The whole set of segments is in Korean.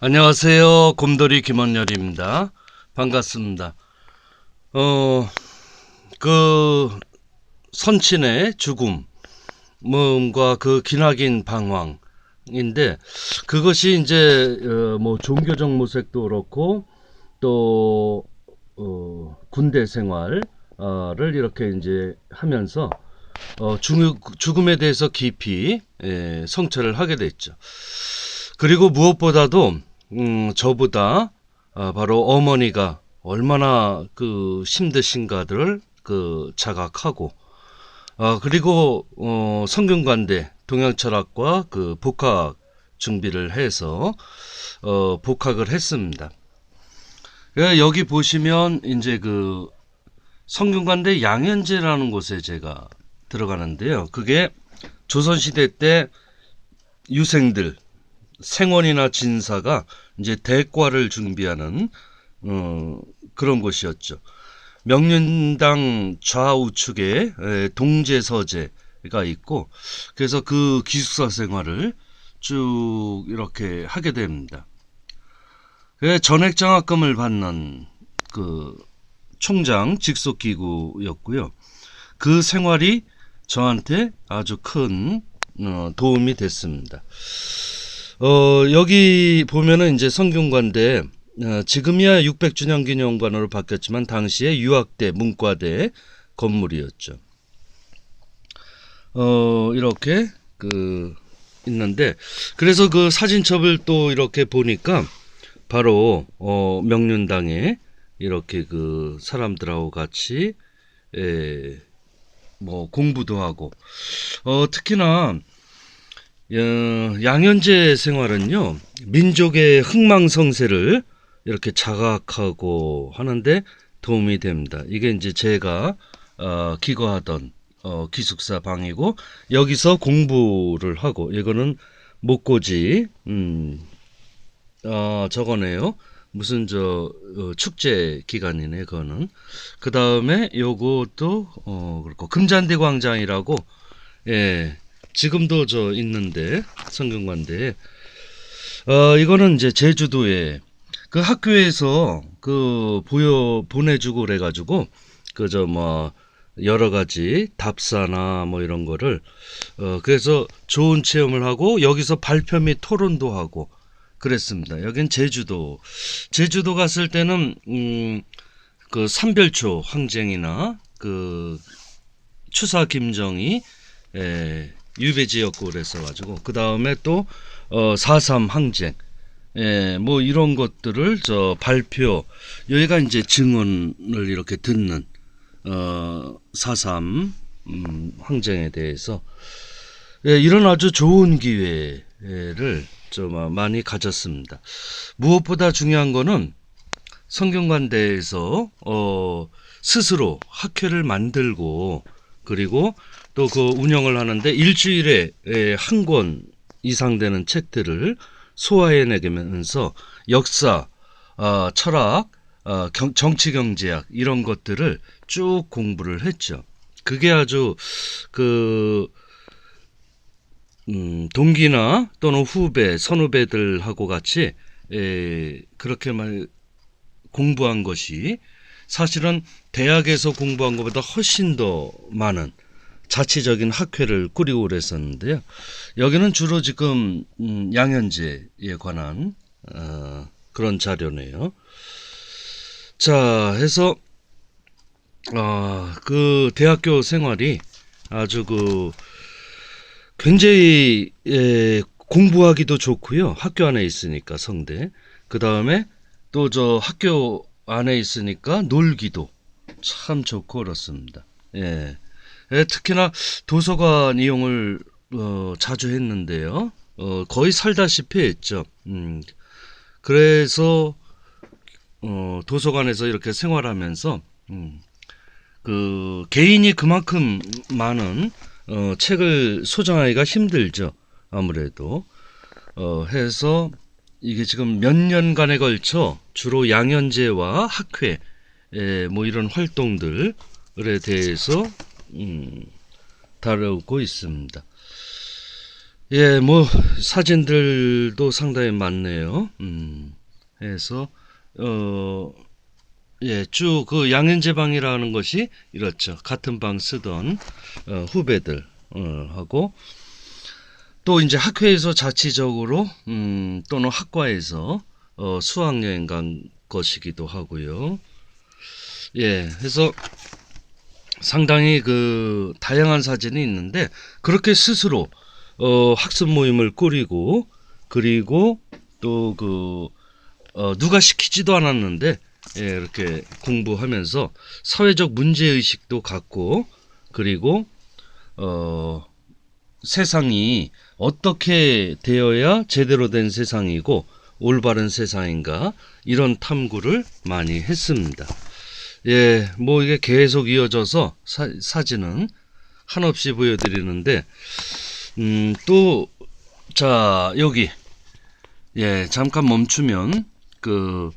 안녕하세요. 곰돌이 김원열입니다. 반갑습니다. 어, 그, 선친의 죽음과 그 기나긴 방황인데, 그것이 이제, 어, 뭐, 종교적 모색도 그렇고, 또, 어, 군대 생활을 이렇게 이제 하면서, 어, 죽, 죽음에 대해서 깊이, 예, 성찰을 하게 됐죠. 그리고 무엇보다도 음, 저보다 아, 바로 어머니가 얼마나 그 힘드신가를 그 자각하고 아, 그리고 어, 성균관대 동양철학과 그 복학 준비를 해서 어, 복학을 했습니다. 예, 여기 보시면 이제 그 성균관대 양현제라는 곳에 제가 들어가는데요. 그게 조선시대 때 유생들 생원이나 진사가 이제 대과를 준비하는 어, 그런 곳이었죠. 명륜당 좌우측에 에, 동제서재가 있고 그래서 그 기숙사 생활을 쭉 이렇게 하게 됩니다. 그 전액 장학금을 받는 그 총장 직속 기구였고요. 그 생활이 저한테 아주 큰 어, 도움이 됐습니다. 어, 여기 보면은 이제 성균관대 어, 지금이야 600주년 기념관으로 바뀌었지만 당시에 유학대 문과대 건물이었죠. 어, 이렇게 그 있는데 그래서 그 사진첩을 또 이렇게 보니까 바로 어, 명륜당에 이렇게 그 사람들하고 같이 에, 뭐 공부도 하고 어, 특히나 어, 양현재 생활은요 민족의 흥망성쇠를 이렇게 자각하고 하는데 도움이 됩니다. 이게 이제 제가 어, 기거하던 어, 기숙사 방이고 여기서 공부를 하고 이거는 목고지 음, 어, 저거네요. 무슨 저 어, 축제 기간이네 그거는 그 다음에 요것도 어 그렇고 금잔디 광장이라고 예 지금도 저 있는데 성균관대 어 이거는 이제 제주도에 그 학교에서 그 보여 보내주고 그래가지고 그 저 뭐 여러 가지 답사나 뭐 이런 거를 어 그래서 좋은 체험을 하고 여기서 발표 및 토론도 하고 그랬습니다. 여긴 제주도 제주도 갔을 때는 음 그 삼별초 항쟁이나 그 추사 김정희 에 유배지였고 그래서 가지고 그 다음에 또 어, 4.3 항쟁 예, 뭐 이런 것들을 저 발표 여기가 이제 증언을 이렇게 듣는 어, 4.3 음, 항쟁에 대해서 예, 이런 아주 좋은 기회를 좀 많이 가졌습니다. 무엇보다 중요한 거는 성균관대에서 어, 스스로 학회를 만들고 그리고 또 그 운영을 하는데 일주일에 한 권 이상 되는 책들을 소화해내면서 역사, 어, 철학, 어, 경, 정치 경제학 이런 것들을 쭉 공부를 했죠. 그게 아주 그 음, 동기나 또는 후배, 선후배들하고 같이 에, 그렇게 말 공부한 것이 사실은 대학에서 공부한 것보다 훨씬 더 많은 자치적인 학회를 꾸리고 그랬었는데요. 여기는 주로 지금 음, 양현제에 관한 어, 그런 자료네요. 자, 해서 어, 그 대학교 생활이 아주 그 굉장히 예, 공부하기도 좋고요. 학교 안에 있으니까 성대. 그 다음에 또 저 학교 안에 있으니까 놀기도 참 좋고 그렇습니다. 예. 예, 특히나 도서관 이용을 어, 자주 했는데요. 어, 거의 살다시피 했죠. 음, 그래서 어, 도서관에서 이렇게 생활하면서 음, 그 개인이 그만큼 많은 어, 책을 소장하기가 힘들죠. 아무래도 어, 해서 이게 지금 몇 년간에 걸쳐 주로 양현제와 학회 에, 뭐 이런 활동들에 대해서 음, 다루고 있습니다. 예, 뭐 사진들도 상당히 많네요. 음. 해서 어 예, 쭉 그 양현재 방이라는 것이 이렇죠. 같은 방 쓰던 어, 후배들 어, 하고 또 이제 학회에서 자치적으로 음, 또는 학과에서 어, 수학 여행 간 것이기도 하고요. 예, 그래서 상당히 그 다양한 사진이 있는데 그렇게 스스로 어, 학습 모임을 꾸리고 그리고 또그 어, 누가 시키지도 않았는데 예, 이렇게 공부하면서 사회적 문제 의식도 갖고 그리고 어, 세상이 어떻게 되어야 제대로 된 세상이고 올바른 세상인가 이런 탐구를 많이 했습니다. 예, 뭐 이게 계속 이어져서 사, 사진은 한없이 보여드리는데 음, 또, 자, 여기. 예, 잠깐 멈추면, 그,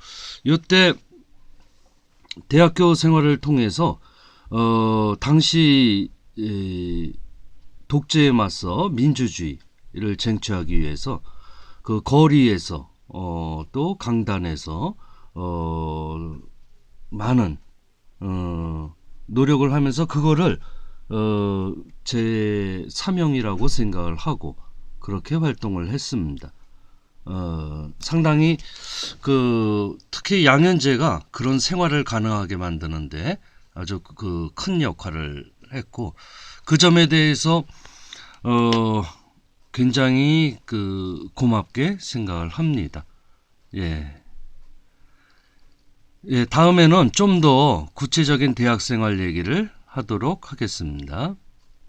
요때, 대학교 생활을 통해서, 어, 당시, 이, 독재에 맞서 민주주의를 쟁취하기 위해서, 그 거리에서, 어, 또 강단에서, 어, 많은, 어, 노력을 하면서 그거를 어, 제 사명이라고 생각을 하고 그렇게 활동을 했습니다. 어, 상당히 그 특히 양현재가 그런 생활을 가능하게 만드는데 아주 그 큰 역할을 했고 그 점에 대해서 어, 굉장히 그 고맙게 생각을 합니다. 예. 예, 다음에는 좀 더 구체적인 대학 생활 얘기를 하도록 하겠습니다.